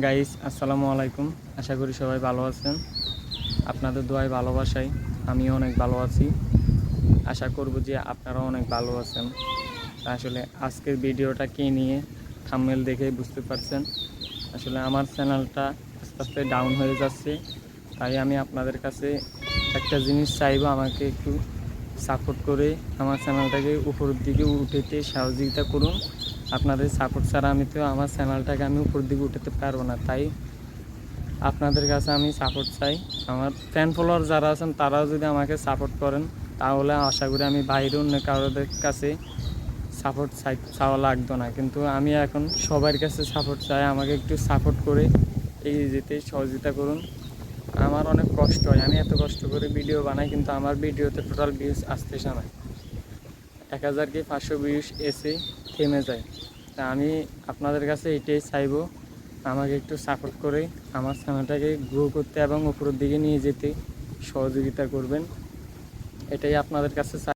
Guys আসসালামু আলাইকুম। আশা করি সবাই ভালো আছেন। আপনাদের দোয়ায় ভালোবাসাই আমিও অনেক ভালো আছি। আশা করব যে আপনারাও অনেক ভালো আছেন। আসলে আজকের ভিডিওটা কে নিয়ে থাম্বনেল দেখেই বুঝতে পারছেন? আসলে আমার চ্যানেলটা আস্তে আস্তে ডাউন হয়ে যাচ্ছে। তাই আমি আপনাদের কাছে একটা জিনিস চাইব, আমাকে একটু সাপোর্ট করে আমার চ্যানেলটাকে উপরের দিকে উঠেতে সহযোগিতা করুন। আপনাদের সাপোর্ট ছাড়া আমি তো আমার চ্যানেলটাকে আমি উপর দিকে উঠাতে পারব না। তাই আপনাদের কাছে আমি সাপোর্ট চাই। আমার ফ্যান ফলোয়ার যারা আছেন, তারাও যদি আমাকে সাপোর্ট করেন, তাহলে আশা করি আমি বাইরে অন্য কারোদের কাছে সাপোর্ট চাই, চাওয়া লাগতো না। কিন্তু আমি এখন সবার কাছে সাপোর্ট চাই। আমাকে একটু সাপোর্ট করে এগিয়ে যেতে, সহযোগিতা করুন। আমার অনেক কষ্ট হয়। আমি এত কষ্ট করে ভিডিও বানাই, কিন্তু আমার ভিডিওতে টোটাল ভিউজ আসতেছে না। এক হাজার কি পাঁচশো ভিউজ এসে থেমে যায়। তা আমি আপনাদের কাছে এটাই চাইব, আমাকে একটু সাপোর্ট করে আমার চ্যানেলটাকে গ্রো করতে এবং উপরের দিকে নিয়ে যেতে সহযোগিতা করবেন। এটাই আপনাদের কাছে